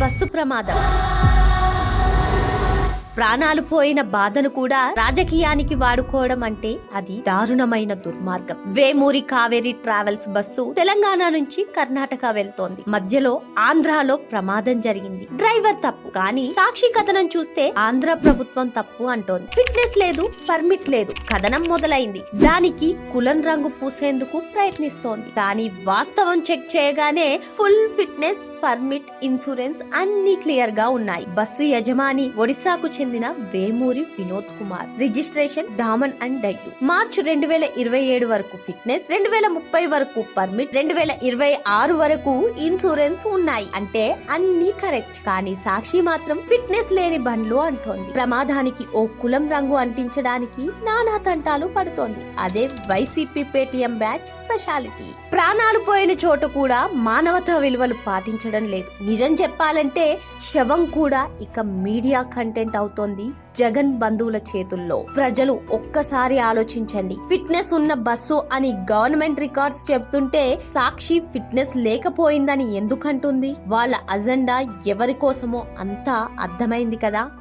Bus ప్రమాదం. ప్రాణాలు పోయిన బాధను కూడా రాజకీయానికి వాడుకోవడం అంటే అది దారుణమైన దుర్మార్గం. వేమూరి కావేరి ట్రావెల్స్ బస్సు తెలంగాణ నుంచి కర్ణాటక వెళ్తోంది. మధ్యలో ఆంధ్రాలో ప్రమాదం జరిగింది. డ్రైవర్ తప్పు. కానీ సాక్షి కథనం చూస్తే ఆంధ్ర ప్రభుత్వం తప్పు అంటోంది. ఫిట్నెస్ లేదు పర్మిట్ లేదు. కథనం మొదలైంది. దానికి కులం రంగు పూసేందుకు ప్రయత్నిస్తోంది. కానీ వాస్తవం చెక్ చేయగానే ఫుల్ ఫిట్నెస్ పర్మిట్ ఇన్సూరెన్స్ అన్ని క్లియర్గా ఉన్నాయి. బస్సు యజమాని ఒడిశాకు చెందిన Vemuri Vinod Kumar. Registration Daman and Diu. March రెండు వేల ఇరవై ఏడు వరకు ఫిట్నెస్ రెండు వేల ముప్పై వరకు పర్మిట్ రెండు వేల ఇరవై ఆరు వరకు ఇన్సూరెన్స్ ఉన్నాయి. అంటే అన్ని కరెక్ట్. కానీ సాక్షి మాత్రం ఫిట్నెస్ లేని బండ్లు అంటోంది. ప్రమాదానికి ఓ కులం రంగు అంటించడానికి నానా తంటాలు పడుతోంది. అదే వైసీపీ పేటిఎం బ్యాచ్ స్పెషాలిటీ. ప్రాణాలు పోయిన చోట కూడా మానవతా విలువలు పాటించడం లేదు. నిజం చెప్పాలంటే శవం కూడా ఇక మీడియా కంటెంట్ అవుతుంది. జగన్ బంధువుల చేతుల్లో. ప్రజలు ఒక్కసారి ఆలోచించండి. ఫిట్నెస్ ఉన్న బస్సు అని గవర్నమెంట్ రికార్డ్స్ చెప్తుంటే సాక్షి ఫిట్నెస్ లేకపోయిందని ఎందుకంటుంది? వాళ్ళ అజెండా ఎవరి కోసమో అంతా అర్థమైంది కదా?